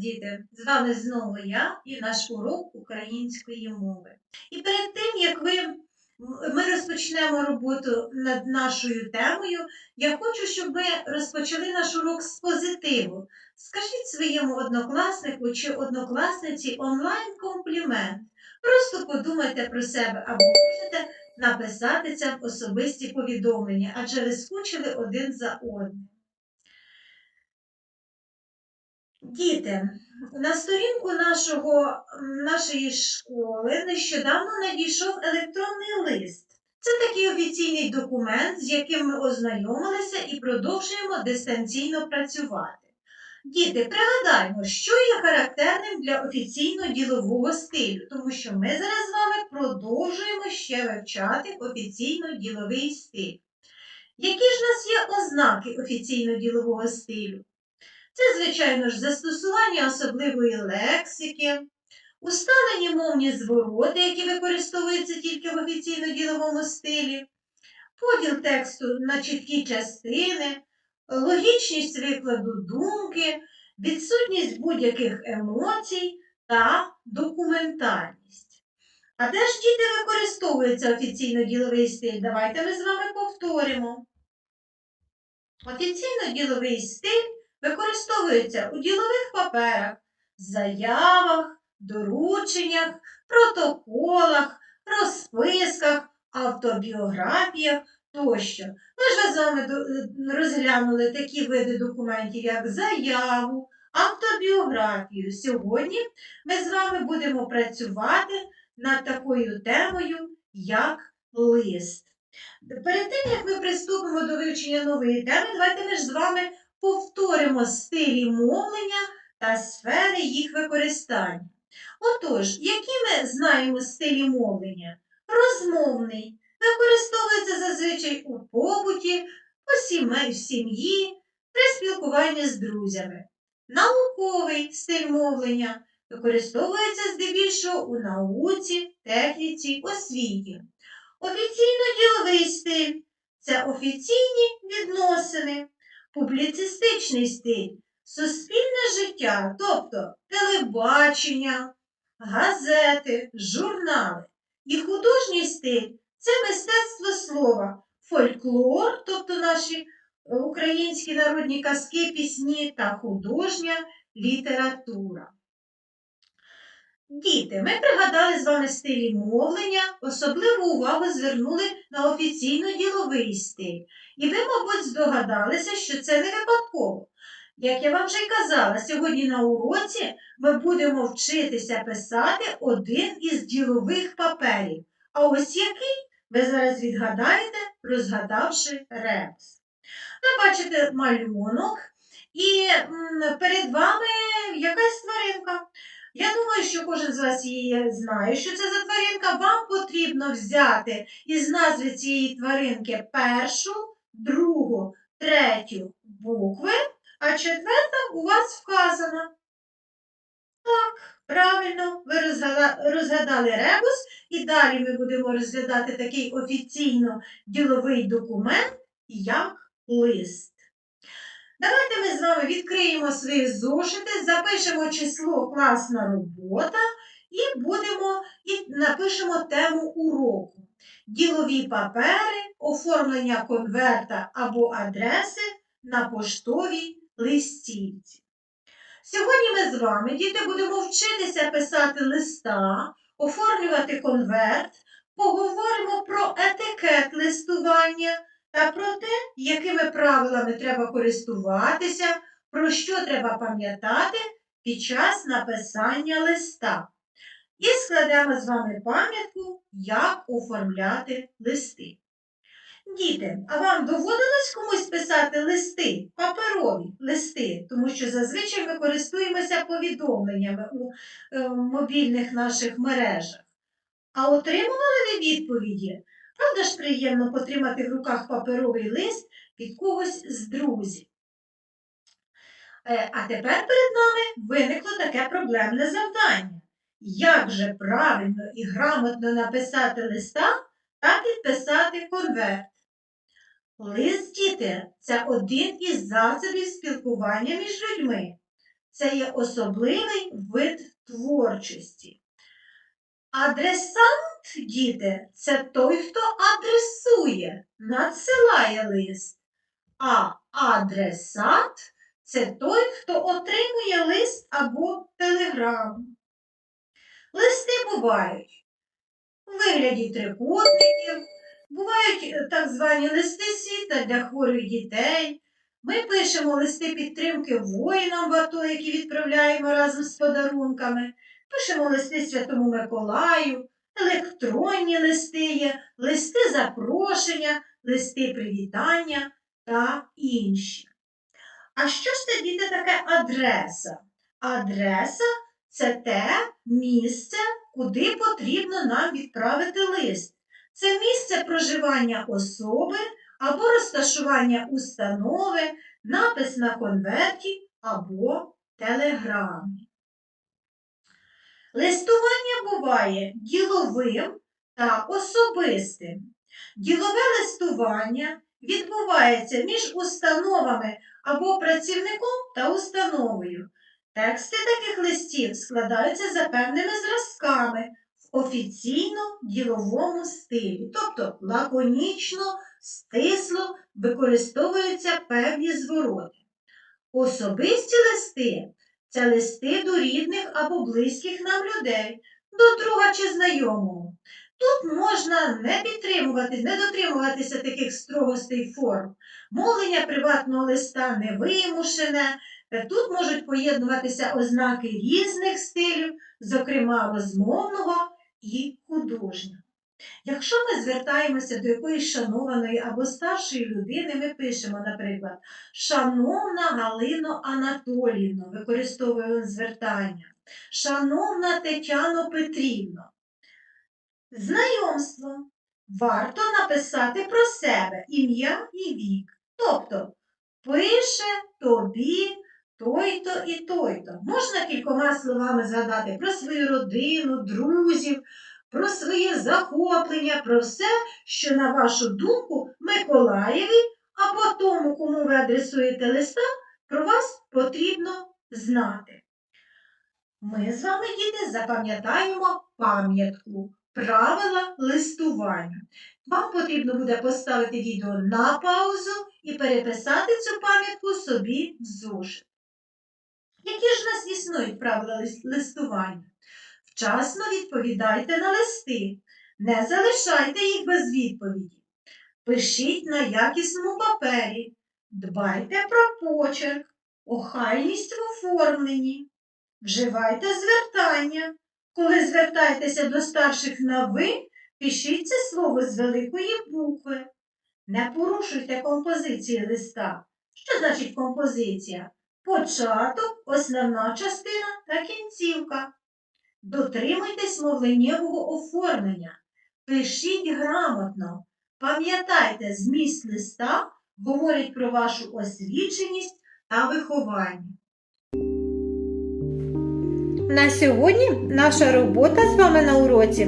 діти! З вами знову я і наш урок української мови. І перед тим, як ви, ми розпочнемо роботу над нашою темою, я хочу, щоб ви розпочали наш урок з позитиву. Скажіть своєму однокласнику чи однокласниці онлайн комплімент. Просто подумайте про себе або можете написати це в особисті повідомлення, адже ви скучили один за одним. Діти, на сторінку нашого, нашої школи нещодавно надійшов електронний лист. Це такий офіційний документ, з яким ми ознайомилися і продовжуємо дистанційно працювати. Діти, пригадаємо, що є характерним для офіційно-ділового стилю, тому що ми зараз з вами продовжуємо ще вивчати офіційно-діловий стиль. Які ж в нас є ознаки офіційно-ділового стилю? Це, звичайно ж, застосування особливої лексики, усталені мовні звороти, які використовуються тільки в офіційно-діловому стилі, поділ тексту на чіткі частини, логічність викладу думки, відсутність будь-яких емоцій та документальність. А де ж діти використовується офіційно-діловий стиль? Давайте ми з вами повторимо. Офіційно-діловий стиль використовується у ділових паперах, заявах, дорученнях, протоколах, розписках, автобіографіях тощо. Ми ж з вами розглянули такі види документів, як заяву, автобіографію. Сьогодні ми з вами будемо працювати над такою темою, як лист. Перед тим, як ми приступимо до вивчення нової теми, давайте ми ж з вами повторимо стилі мовлення та сфери їх використання. Отож, які ми знаємо стилі мовлення? Розмовний використовується зазвичай у побуті, у сім'ї, при спілкуванні з друзями. Науковий стиль мовлення використовується здебільшого у науці, техніці, освіті. Офіційно-діловий стиль це офіційні відносини, публіцистичний стиль, суспільне життя, тобто телебачення, газети, журнали. І художній стиль це мистецтво слова, фольклор, тобто наші українські народні казки, пісні та художня література. Діти, ми пригадали з вами стилі мовлення, особливу увагу звернули на офіційно-діловий стиль. І ви, мабуть, здогадалися, що це не випадково. Як я вам вже й казала, сьогодні на уроці ми будемо вчитися писати один із ділових паперів. А ось який ви зараз відгадаєте, розгадавши ребус. Ви бачите малюнок, і перед вами якась тваринка. Я думаю, що кожен з вас її знає, що це за тваринка. Вам потрібно взяти із назви цієї тваринки першу, другу, третю букви, а четверта у вас вказана. Так, правильно, ви розгадали ребус, і далі ми будемо розглядати такий офіційно діловий документ, як лист. Давайте ми з вами відкриємо свої зошити, запишемо число класна робота і будемо і напишемо тему уроку. Ділові папери, оформлення конверта або адреси на поштовій листівці. Сьогодні ми з вами, діти, будемо вчитися писати листа, оформлювати конверт, поговоримо про етикет листування та про те, якими правилами треба користуватися, про що треба пам'ятати під час написання листа. І складемо з вами пам'ятку, як оформляти листи. Діти, а вам доводилось комусь писати листи, паперові листи, тому що зазвичай ми користуємося повідомленнями у е, мобільних наших мережах. А отримували ви відповіді? Правда ж приємно потримати в руках паперовий лист від когось з друзів. Е, а тепер перед нами виникло таке проблемне завдання. Як же правильно і грамотно написати листа та підписати конверт? Лист, діти, це один із засобів спілкування між людьми. це є особливий вид творчості. Адресант, діти, це той, хто адресує, надсилає лист. А адресат це той, хто отримує лист або телеграму. Листи бувають у вигляді трикутників, бувають е, так звані листи світа для хворих дітей. Ми пишемо листи підтримки воїнам в АТО, які відправляємо разом з подарунками. Пишемо листи Святому Миколаю, електронні листи є, листи запрошення, листи привітання та інші. А що ж це, діти, таке адреса? Адреса це те місце, куди потрібно нам відправити лист. Це місце проживання особи або розташування установи, напис на конверті або телеграмі. Листування буває діловим та особистим. Ділове листування відбувається між установами або працівником та установою. Тексти таких листів складаються за певними зразками в офіційно-діловому стилі, тобто лаконічно, стисло використовуються певні звороти. Особисті листи це листи до рідних або близьких нам людей, до друга чи знайомого. Тут можна не підтримувати, не дотримуватися таких строгостей форм. Мовлення приватного листа не вимушене. Тут можуть поєднуватися ознаки різних стилів, зокрема розмовного і художнього. Якщо ми звертаємося до якоїсь шанованої або старшої людини, ми пишемо, наприклад, Шановна Галино Анатоліївно, використовуємо звертання, Шановна Тетяно Петрівно. Знайомство. Варто написати про себе ім'я і вік. Тобто пише тобі той-то і той-то. Можна кількома словами згадати про свою родину, друзів, про своє захоплення, про все, що, на вашу думку, Миколаєві або тому, кому ви адресуєте листа, про вас потрібно знати. Ми з вами, діти, запам'ятаємо пам'ятку, правила листування. Вам потрібно буде поставити відео на паузу і переписати цю пам'ятку собі в зошит. Існують правила листування? Вчасно відповідайте на листи, не залишайте їх без відповіді. Пишіть на якісному папері, дбайте про почерк, охайність в оформленні, вживайте звертання. Коли звертаєтеся до старших на ви, пишіть це слово з великої букви. Не порушуйте композиції листа. Що значить композиція? Початок, основна частина та кінцівка. Дотримуйтесь мовленнєвого оформлення. Пишіть грамотно. Пам'ятайте, зміст листа говорить про вашу освіченість та виховання. На сьогодні наша робота з вами на уроці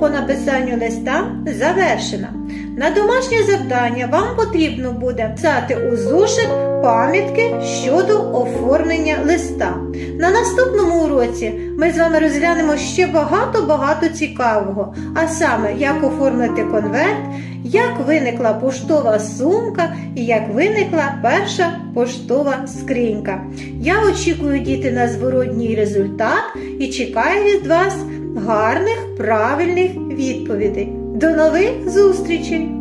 по написанню листа завершена. На домашнє завдання вам потрібно буде писати у зошит пам'ятки щодо оформлення листа. На наступному уроці ми з вами розглянемо ще багато-багато цікавого, а саме, як оформити конверт, як виникла поштова сумка і як виникла перша поштова скринька. Я очікую діти на зворотній результат і чекаю від вас гарних, правильних відповідей. До нових зустрічей!